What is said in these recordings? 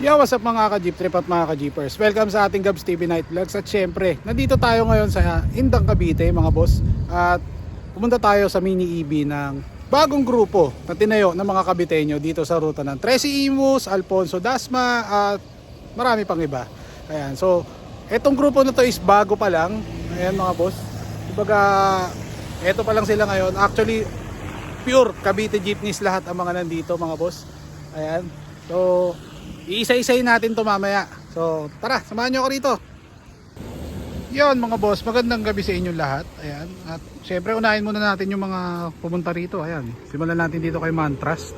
Yo, what's up mga ka-jeep trip at mga ka-jeepers? Welcome sa ating Gabs TV Night Vlogs at syempre, nandito tayo ngayon sa Indang Cavite mga boss at pumunta tayo sa mini EB ng bagong grupo na tinayo ng mga Caviteño dito sa ruta ng Tresi Imus, Alfonso Dasma at marami pang iba. Ayan, so etong grupo na to is bago pa lang. Ayan mga boss. Kumbaga, eto pa lang sila ngayon. Actually, pure Cavite jeepneys lahat ang mga nandito mga boss. Ayan. So, iisa-isayin natin to mamaya. So, tara, samahan nyo ako rito. Yon mga boss, magandang gabi sa inyong lahat. Ayan. At syempre unahin muna natin yung mga pumunta rito. Ayan. Simulan natin dito kay Mantrust.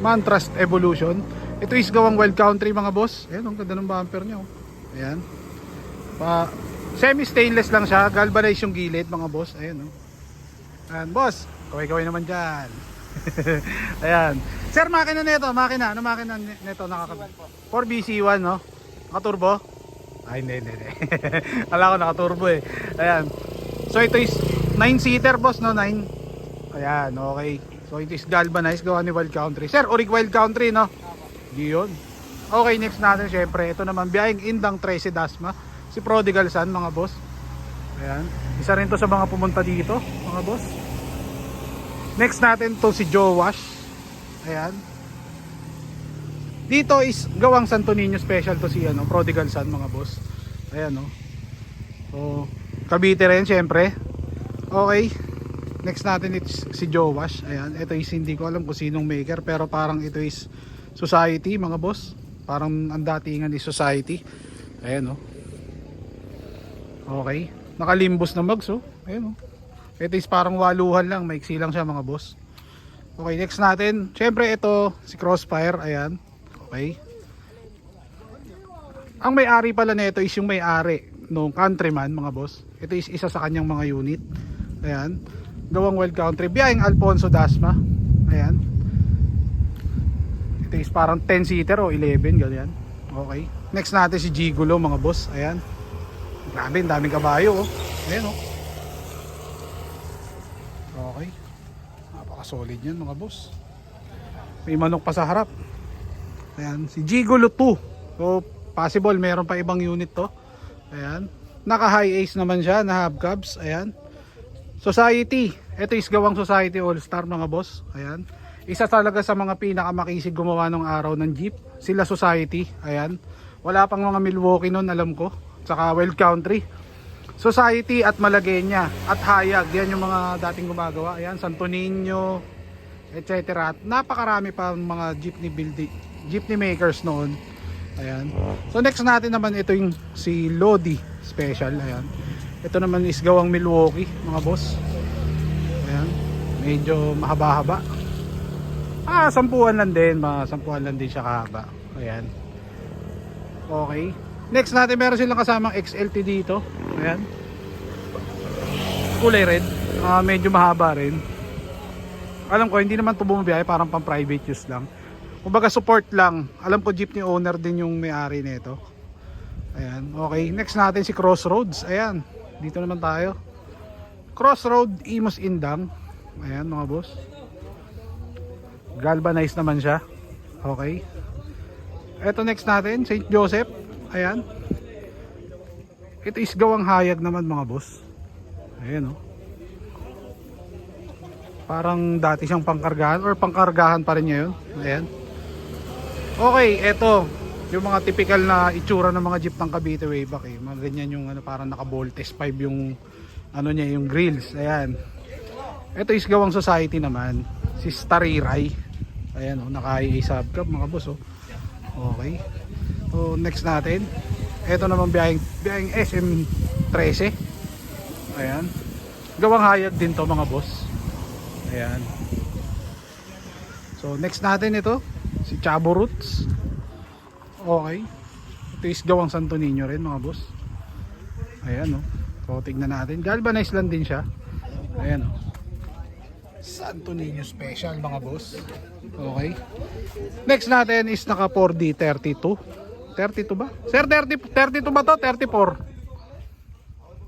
Mantrust Evolution. Ito is gawang wild country mga boss. Ayan, ang ganda ng bumper niya. oh. Ayan. Pa, semi-stainless lang siya. Galvanize yung gilid mga boss. Ayan oh. Ayan, boss. Kaway-kaway naman dyan. Ayan. Sir, makina nito, makina. Ano makina nito nakakabit? 4BC1, no? Naka-turbo? Ay, hindi, hindi, hindi. Kala ko naka-turbo eh. Ayan. So, ito is 9-seater, boss, no? 9. Ayan, okay. So, ito is galvanized, gawa ni Wild Country. Sir, Uric Wild Country, no? Di yun. Okay, next natin, syempre. Ito naman, biyahing Indang 13 Dasma. Si Prodigal San, mga boss. Ayan. Isa rin to sa mga pumunta dito, mga boss. Next natin to si Joe Wash. Ayan. Dito is gawang Santo Niño special to si ano, Prodigal Son mga boss. Ayan no. So, Cavite rin syempre. Okay. Next natin is si Joe Wash. Ayan, ito is hindi ko alam kung sinong maker pero parang ito is Society mga boss. Parang ang datingan is Society. Ayan no. Okay. Nakalimbos na mags oh. Ayan oh. Ito is parang waluhan lang, maiksi lang siya mga boss. Okay, next natin. Syempre ito si Crossfire, ayan. Okay. Ang may-ari pala nito is yung may-ari nung Countryman mga boss. Ito is isa sa kanyang mga unit. Ayan. Gawang Wild Country. Biyahing Alfonso Dasma. Ayan. Ito is parang 10 seater o 11 ganyan. Okay. Next natin si Gigolo mga boss. Ayan. Grabe, daming kabayo oh. Ayan oh. Napaka-solid yan mga boss. May manok pa sa harap. Ayan, si Gigolo 2. So, possible meron pa ibang unit to. Ayan. Naka high ace naman siya na hubcaps. Ayan. Society. Ito is gawang Society All Star mga boss. Ayan. Isa talaga sa mga pinakamakisig gumawa ng araw ng Jeep. Sila Society. Ayan. Wala pang mga Milwaukee noon alam ko. Tsaka Wild Country. Society at Malagueña at Hayag. Yan yung mga dating gumagawa. Ayan, Santo Niño, etc. Napakarami pa mga jeepney building, jeepney makers noon. Ayan. So next natin naman ito yung si Lodi Special. Ayan. Ito naman is gawang Milwaukee, mga boss. Ayan. Medyo mahaba-haba. Ah, sampuan lang din. Mga sampuan lang din siya kahaba. Ayan. Okay. Next natin meron silang kasamang XLT dito. Ayan. Kulay red. Ah, medyo mahaba rin. Alam ko hindi naman ito bumabiyahe parang pang private use lang. Kumbaga support lang. Alam ko jeepney owner din yung may-ari nito. Ayan. Okay. Next natin si Crossroads. Ayan. Dito naman tayo. Crossroad Imus Indang. Ayan mga boss. Galvanized naman siya. Okay. Ito next natin, St. Joseph. Ayan. Ito is gawang hayag naman mga boss. Ayan oh. Parang dati siyang pangkargahan or pangkargahan pa rin ngayon. Ayan. Okay, ito. Yung mga typical na itsura ng mga jeep ng Cavite way back eh. Mga ganyan yung ano, parang naka Voltes 5 yung ano niya, yung grills. Ayan. Ito is gawang society naman. Si Stariray. Ayan oh, naka-IA subcab mga boss oh. Okay. So next natin. Ito naman biyaheng, biyaheng SM13. Ayan. Gawang hayag din to mga boss. Ayan. So next natin ito. Si Chabo Roots. Okay. Ito is gawang Santo Niño rin mga boss. Ayan oh. So tignan natin. Galvanized lang din siya. Ayan oh. Santo Niño special mga boss. Okay. Next natin is naka 4D 32. 32 ba? Sir, 30, 32 ba to? 34.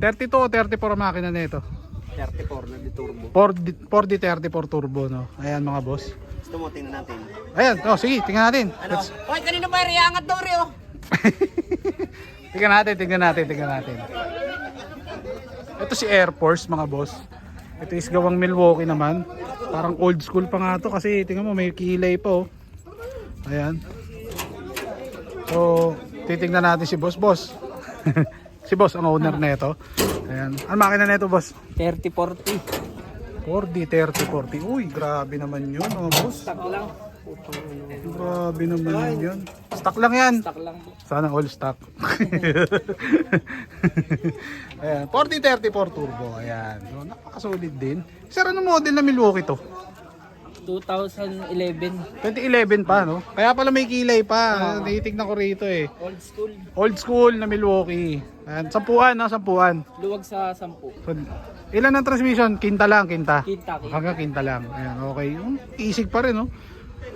32 o 34 ang makina nito? 34 na di turbo. 4D, 4D 34 turbo no. Ayan mga boss. gusto mo, tingnan natin. Ayan, oh, sige, tingnan natin. Ano? Let's- Hoy, kanina ba riyangat daw rin, oh? tingnan natin, tingnan natin, tingnan natin. Ito si Air Force mga boss. Ito is gawang Milwaukee naman. Parang old school pa nga to kasi tingnan mo may kilay pa oh. Ayan. So, titingnan natin si boss boss. si boss ang owner nito. Ayan. Ang makina nito boss? 30-40. 40, 30, 40. Uy, grabe naman yun mga boss. Stock lang. Grabe naman yun. Stock lang yan. Stock lang. Sana all stock. Ayan, 4034 turbo. Ayan. So, napakasolid din. Sir, ano model na Milwaukee to? 2011. 2011 pa, no? Kaya pala may kilay pa. Natitignan ko rito eh. Old school. Old school na Milwaukee. Ayan, sampuan, no? Sampuan. Luwag sa 10. So, ilan ang transmission? Kinta lang, kinta. Kita, kita. Hanggang kinta lang. Ayan, okay. Um, isig pa rin, no?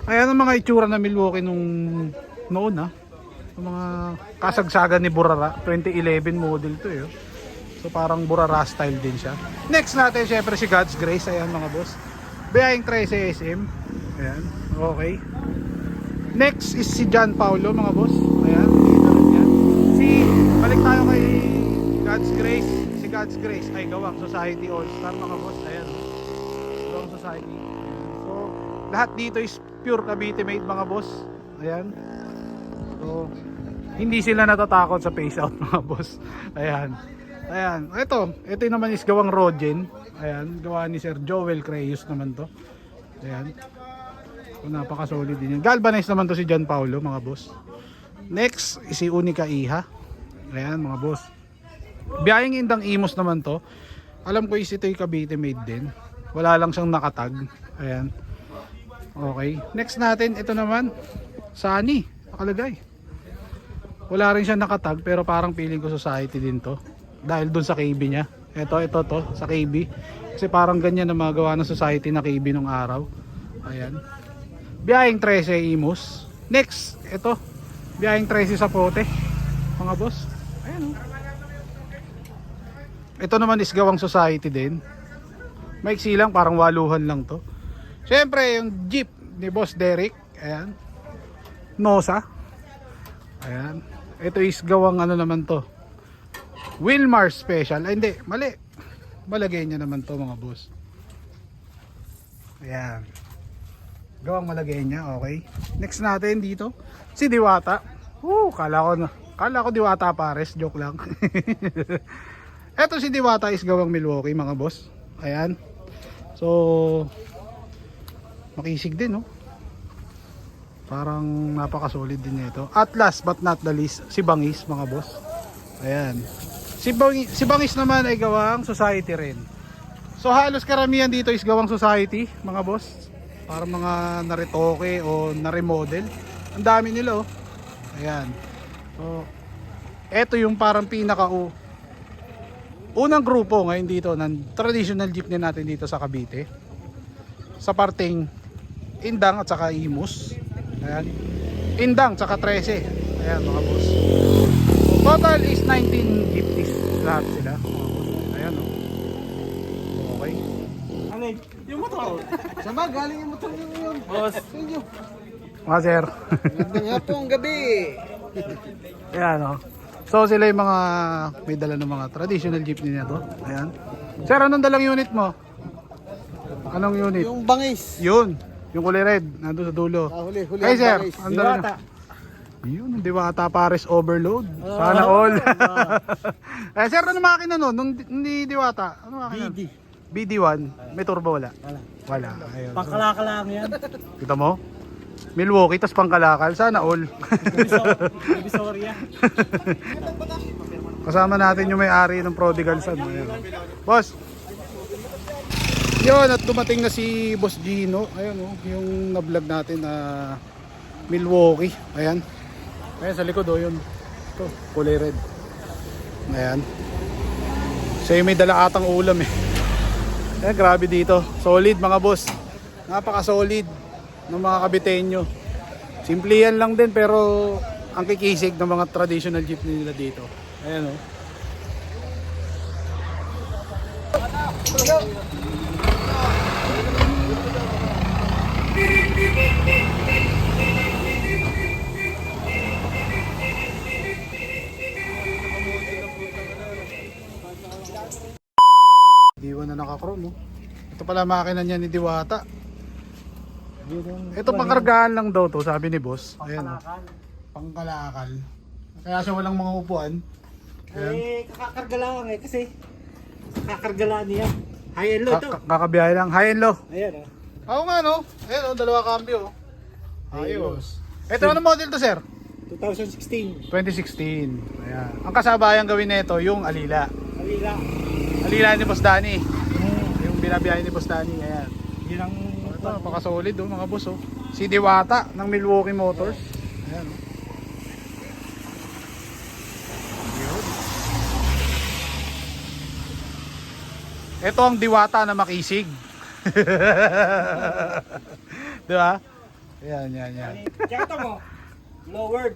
Ayan ang mga itsura na Milwaukee nung noon, ha? Yung mga kasagsagan ni Burara. 2011 model to, eh. oh. So, parang Burara style din siya. Next natin, syempre, si God's Grace. Ayan, mga boss. Biyahing 13 SM. Ayan, okay. Next is si John Paulo, mga boss. Ayan, dito rin yan. Si, balik tayo kay God's Grace. Si God's Grace ay gawang Society All Star, mga boss. Ayan, Gawang Society. So, lahat dito is pure Cavite made, mga boss. Ayan. So, hindi sila natatakot sa face out, mga boss. Ayan. Ayan. Ito, ito naman is gawang Rogen. Ayan, gawa ni Sir Joel Creyus naman to. Ayan. So, napaka-solid din yan. Galvanized naman to si John Paulo, mga boss. Next, is si Unica Iha. Ayan, mga boss. Biyayang indang imos naman to. Alam ko is ito yung Cavite made din. Wala lang siyang nakatag. Ayan. Okay. Next natin, ito naman. Sunny. Nakalagay. Wala rin siya nakatag pero parang feeling ko society din to. Dahil dun sa KB niya. Ito, ito to, sa KB. Kasi parang ganyan na magawa ng society na KB nung araw. Ayan. Biyahing 13 Imus. Next, ito. Biyahing 13 sa pote. Mga boss. Ayan oh. Ito naman is gawang society din. Maiksi lang, parang waluhan lang to. Siyempre, yung jeep ni Boss Derek. Ayan. Nosa. Ayan. Ito is gawang ano naman to. Wilmar Special. Ay, hindi. Mali. Malagay niya naman to mga boss. Ayan. Gawang malagay niya. Okay. Next natin dito. Si Diwata. Woo, kala ko. Kala ko Diwata pares. Joke lang. Eto si Diwata is gawang Milwaukee mga boss. Ayan. So, makisig din no. Parang napaka-solid din nito. At last but not the least, si Bangis mga boss. Ayan. Si Bangis, si Bangis naman ay gawang society rin. So halos karamihan dito is gawang society mga boss. Parang mga naretoke o na-remodel. Ang dami nila oh. Ayan. So, eto yung parang pinaka -u unang grupo ngayon dito ng traditional jeepney natin dito sa Cavite. Sa parting Indang at saka Imus. Ayan. Indang tsaka 13. Ayan mga boss. Total is 19 jeepneys lahat sila. Ayan oh. Okay. Ano Yung motor. Saan ba? Galing yung motor niyo yun. Boss. Inyo. Mga sir. Ganda nga po ang gabi. Ayan oh. So sila yung mga may dala ng mga traditional jeepney na to. Ayan. Sir, anong dalang unit mo? Anong unit? Yung bangis. Yun. Yung kulay red. Nandun sa dulo. Ah, huli, huli Hey sir, bangis. ang dala. Yun, Diwata Pares Overload. Sana all. eh sir, ano makina nun? Nung hindi Diwata? Ano makina? BD. BD1. May turbo wala? Wala. Wala. Ayun. Pangkalakala lang yan. Kita mo? Milwaukee, tas pangkalakal. Sana all. Divisoria. Kasama natin yung may-ari ng Prodigal Son. Ayan. Boss. Yun, at dumating na si Boss Gino. Ayan oh, yung na-vlog natin na Milwaukee. Ayan. Ayan sa likod oh, yun. Ito, kulay red. Ayan. Siya may dala atang ulam eh. Ayan, grabe dito. Solid mga boss. Napaka-solid ng mga kabitenyo. Simple yan lang din pero ang kikisig ng mga traditional jeepney nila dito. Ayan oh. Diwan na naka-chrome, oh. Ito pala makina niya ni Diwata. Ito pangkargaan lang daw to, sabi ni boss. Ayan, oh. Pangkalakal. Kaya siya walang mga upuan. Ayan. Eh, kakakarga lang eh kasi kakakarga lang niya. High and low to. Ka- kakabiyahe lang. High and low. Ayan oh. Oo nga, no? Ayan, oh, dalawa cambio. Ayos. Ito ano model to, sir? 2016. 2016. Ayan. Ang kasabayang gawin nito, yung alila. Alila. Alila ni Boss Danny. Hmm. Yung binabiyahe ni Boss Danny. Ayan. Yun ang... Ito, napaka-solid oh, mga boss oh. Si Diwata ng Milwaukee Motors. Ayan oh. Yun. Ito ang Diwata na makisig. Di ba? Ayan, yan, yan. Tsaka mo. Lowered.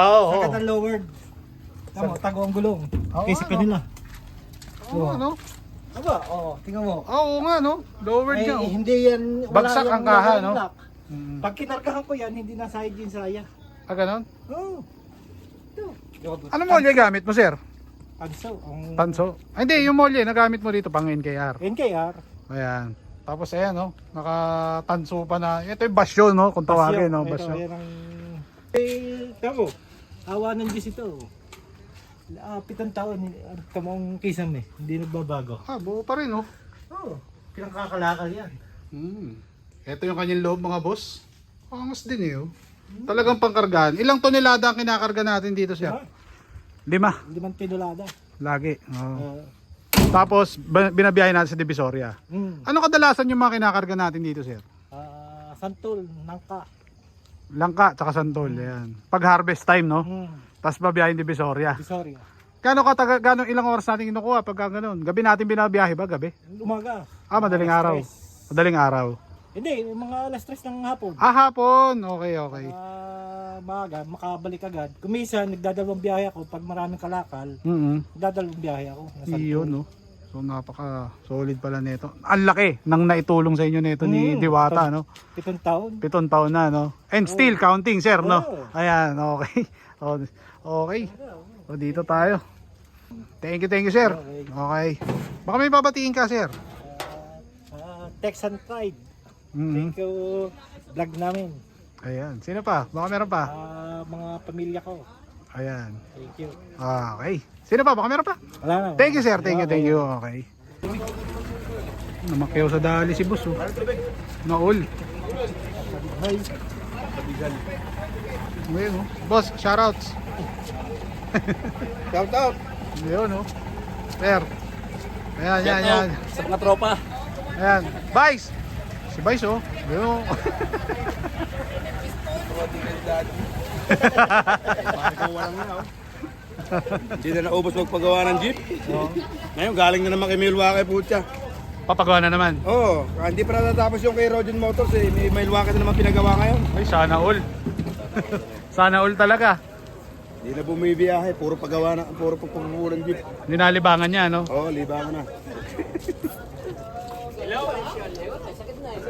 Oo, oh, Saka na lowered. Tama, tago ang gulong. Oo, Kasi ano? kanila. Oo, ano? Aba, oo. Tingnan mo. Oo nga, no? Lowered nga, oh. hindi yan... wala Bagsak yung ang kaha, lowered no? lock. Mm. Pag kinargahan ko yan, hindi na side yung saya. Ah, ganun? Oo. Ito. Ano molye gamit mo, sir? Panso. Ang Tanso? Ah, hindi, yung molye na gamit mo dito pang NKR. NKR. Ayan. Tapos ayan, no? Nakatanso pa na. Ito yung basyo, no? Kung tawagin, no? Ito, Basyo. yan ang... Eh, tamo. Awa ng Diyos ito. Ah, pitong taon. Kamong kisam eh. Hindi nagbabago. Ah, buo pa rin, no? Oo. Oh, pinangkakalakal yan. Hmm. Ito yung kanyang loob, mga boss. Angas din, eh, oh. Talagang pangkargaan. Ilang tonelada ang kinakarga natin dito, sir? Ah, Lima. Hindi man tinulada. Lagi. Oo. Uh, Tapos, binabiyahe natin sa Divisoria. mm, Ano kadalasan yung mga kinakarga natin dito, sir? ah, santol, nangka. Langka, tsaka santol. Ayan. Pag harvest time, no? Mm, Tapos babiyahe Divisoria. sorry. Gano'ng kataga, gano'ng ilang oras natin kinukuha pagka ganun? Gabi natin binabiyahe ba? Gabi? Umaga. Ah, madaling Alas araw. tres. Madaling araw. Hindi, mga alas tres ng hapon. Ah, hapon. Okay, okay. Ah, maaga, makabalik agad. Kuminsan, nagdadalawang biyahe ako. Pag maraming kalakal, Mm nagdadalawang biyahe ako. Nasa Iyon, no? So, napaka solid pala nito. Ang laki nang naitulong sa inyo nito ni Mm. Diwata, no? Pitong taon. Pitong taon na, no? And still counting, sir, no? Oo. Ayan, okay. O, Okay. O, dito tayo. Thank you, thank you, sir. Okay. Baka may babatiin ka, sir. Ah, Texan Pride. Mm Thank you vlog namin. Ayan. Sino pa? Baka meron pa. Ah, mga pamilya ko. Ayan. Thank you. Okay. Sino pa? Baka meron pa? Wala na. Thank you, sir. Thank you, thank you. Okay. Namakyaw sa dali si boss, oh. Naul. Ngayon, oh. Boss, shoutouts. Shout out. Yun, oh. Sir. Ayan, yan, yan. Sa mga tropa. Ayan. Vice. Si Vice, oh. Yun, oh. Hindi na naubos magpagawa ng jeep. Ngayon, galing na naman kay Milwaukee putya. Papagawa na naman. Oo, oh, hindi pa natatapos yung kay Rogen Motors eh. May Milwaukee na naman pinagawa ngayon. Ay, sana all. Sana all talaga. Hindi na bumibiyahe, puro pagawa na, puro pagpagawa ng jeep. Ninalibangan niya, no? Oo, oh, libangan na.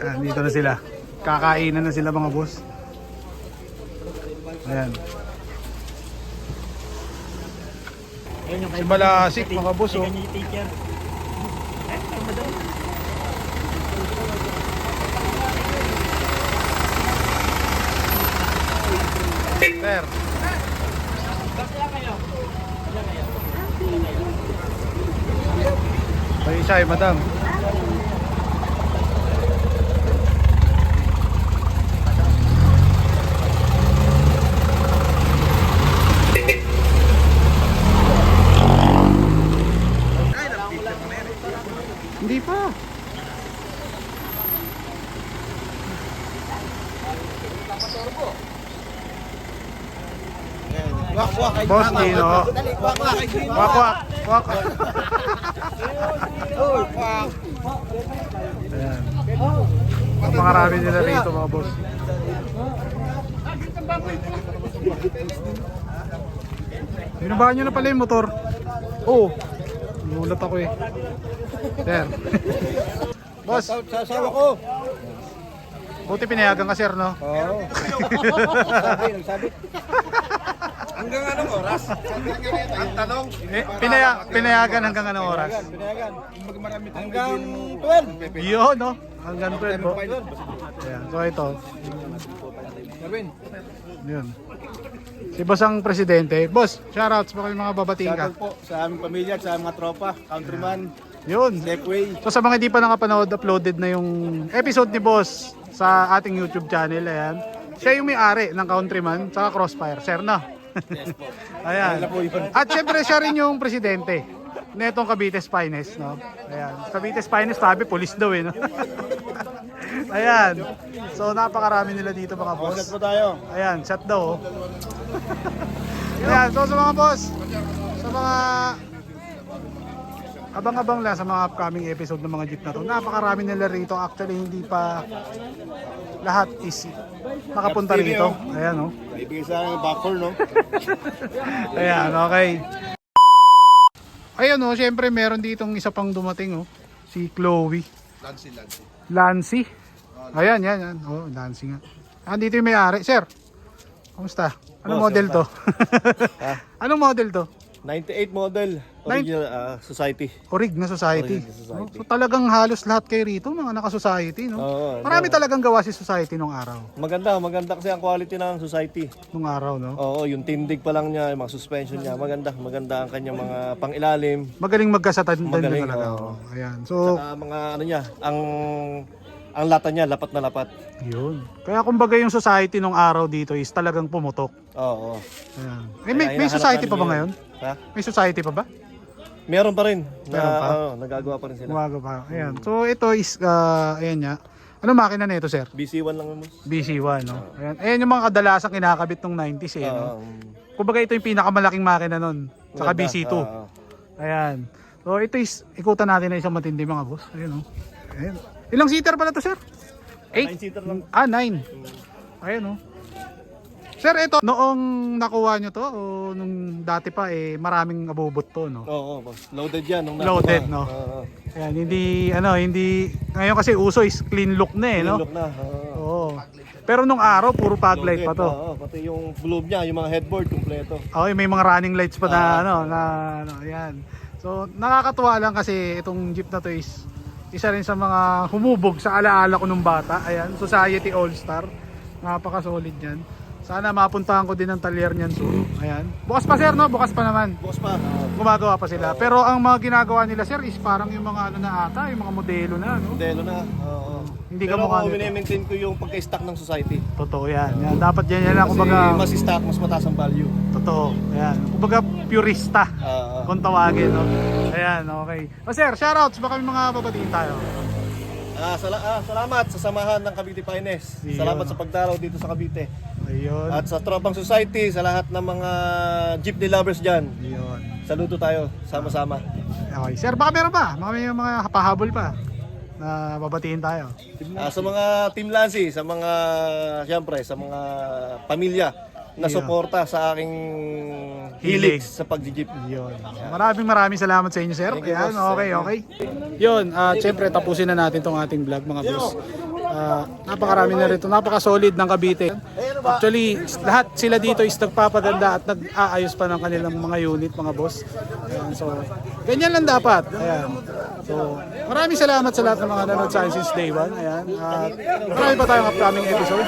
Ayan, dito na sila. Kakainan na sila mga boss. Ayan. Ayun yung Si Balasik, mga boss, oh. Sir. May isa eh, madam. Hindi pa. Boss Dino. Wak wak. Wak. Ayan. Napakarami nila rito mga boss. Binabahan nyo na pala yung motor. Oo. Oh, Nulat ako eh. Sir. boss, Sa asawa ko. Buti pinayagan ka sir, no? Oo. Sabi, nagsabi. Hanggang anong oras? Ang tanong. Eh, pinaya, pinayagan hanggang anong oras? Pinayagan. Hanggang 12. Yun, no? Hanggang 12 po. Ayan, so ito. Marvin. Yun. Si Boss ang presidente. Boss, shoutouts baka may mga babatiin ka. Shoutout po sa aming pamilya at sa mga tropa, countryman, Yun. Segway. So sa mga hindi pa nakapanood, uploaded na yung episode ni Boss sa ating YouTube channel. Ayan. Siya yung may-ari ng Countryman sa Crossfire. Share na. Ayan. At syempre siya rin yung presidente netong Cavite's Finest, no? Ayan. Cavite's Finest, sabi, police daw eh, no? Ayan. So napakarami nila dito mga boss. Shoutout po tayo. Ayan, shot daw. oh. Ayan, so sa mga boss, sa mga abang-abang lang sa mga upcoming episode ng mga jeep na to. Napakarami nila rito. Actually, hindi pa lahat is makapunta rito. oh. Ayan, oh. Ibigay sa akin backer, no? Ayan, okay. Ayan, oh, syempre meron ditong isa pang dumating, oh. Si Chloe. Lancy, Lancy. Lancy. Ayan, yan, yan. Oh, Lancy nga. Andito yung may-ari. Sir, kamusta? Anong model to? Anong model to? 98 model, original ah, society. Orig na society. Orig na society. No? So talagang halos lahat kayo rito mga naka-society, no? Oo, Marami no. talagang gawa si society nung araw. Maganda, maganda kasi ang quality ng society. Nung araw, no? Oo, yung tindig pa lang niya, yung mga suspension niya, maganda, maganda ang kanyang mga pangilalim. Magaling magkasatan din Magaling, talaga. oo. oh. Ayan. So, Saka mga ano niya, ang ang lata niya lapat na lapat. yun. Kaya kumbaga yung society nung araw dito is talagang pumutok. Oo. Ayan. Eh, may, Kaya may hinahanap society pa ba namin ngayon? Ha? May society pa ba? Meron pa rin. Na, Meron pa? oo, nagagawa pa rin sila. Gumaga pa. Ayan. So ito is, uh, ayan nga. Ano makina na ito, sir? BC1 lang mo. BC1, no? Ayan. Ayan yung mga kadalasang kinakabit nung 90s, eh, no? Kumbaga ito yung pinakamalaking makina nun. Saka Maganda. BC2. Oo. Ayan. So ito is, ikutan natin na isang matindi mga boss. Ayan o. Ayan. Ilang seater pala to sir? 8? Nine-seater lang. Ah, 9. Ayan o. Sir, ito, noong nakuha nyo to, o nung dati pa, eh, maraming abubot to, no? Oo, boss. Loaded yan. Nung Loaded, nakuha. no? Oo. Ayan, hindi, ano, hindi, ngayon kasi uso is clean look na eh, no? Look na. Oo. Oo. Pero nung araw, puro fog light pa to. Oo, pati yung globe niya, yung mga headboard kompleto. Okay, may mga running lights pa na Ah. ano, na ano, ayan. So, nakakatuwa lang kasi itong jeep na to is isa rin sa mga humubog sa alaala ko nung bata. Ayan, Society All-Star. Napaka-solid yan. Sana mapuntahan ko din ang talyer niyan soon. Ayan. Bukas pa sir, no? Bukas pa naman. Bukas pa. Gumagawa pa sila. Pero ang mga ginagawa nila sir is parang yung mga ano na ata, yung mga modelo na, no? Modelo na. Oo. Hindi ka Pero mukha ako, nito. mini-maintain ko yung pagka-stock ng society. Totoo yan. yan. Dapat yan yan lang. Kasi Kumbaga, mas stock, mas mataas ang value. totoo. Ayan. Kumbaga, purista. Oo. kung tawagin, no? Ayan, okay. O sir, shoutouts, baka may mga babatiin tayo. Ah, sala- ah, salamat sa samahan ng Cavite. Yun. Salamat sa pagdaraw dito sa Cavite. Ayun. At sa Tropang Society, sa lahat ng mga jeepney lovers dyan. Ayun. Saludo tayo, sama-sama. Okay, sir, baka meron pa? Baka may mga pahabol pa na babatiin tayo. Ah, sa mga Team Lancy, sa mga, siyempre, sa mga pamilya na suporta sa aking Hilig. hilig sa pag-jeep. Yun. Maraming maraming salamat sa inyo, sir. Thank you, Ayan, boss. okay, okay. Yun, uh, syempre, tapusin na natin tong ating vlog, mga boss. Ah, napakarami na rito, napaka-solid ng Cavite. Actually, lahat sila dito is nagpapaganda at nag-aayos pa ng kanilang mga unit, mga boss. Ayan, so, ganyan lang dapat. Ayan. So, maraming salamat sa lahat ng mga nanonood sa akin since day one. Ayan. At marami pa tayong upcoming episode.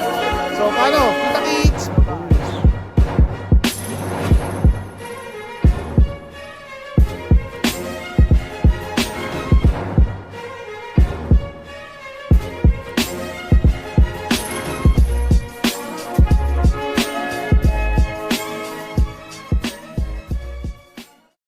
So, paano? Kita-kita!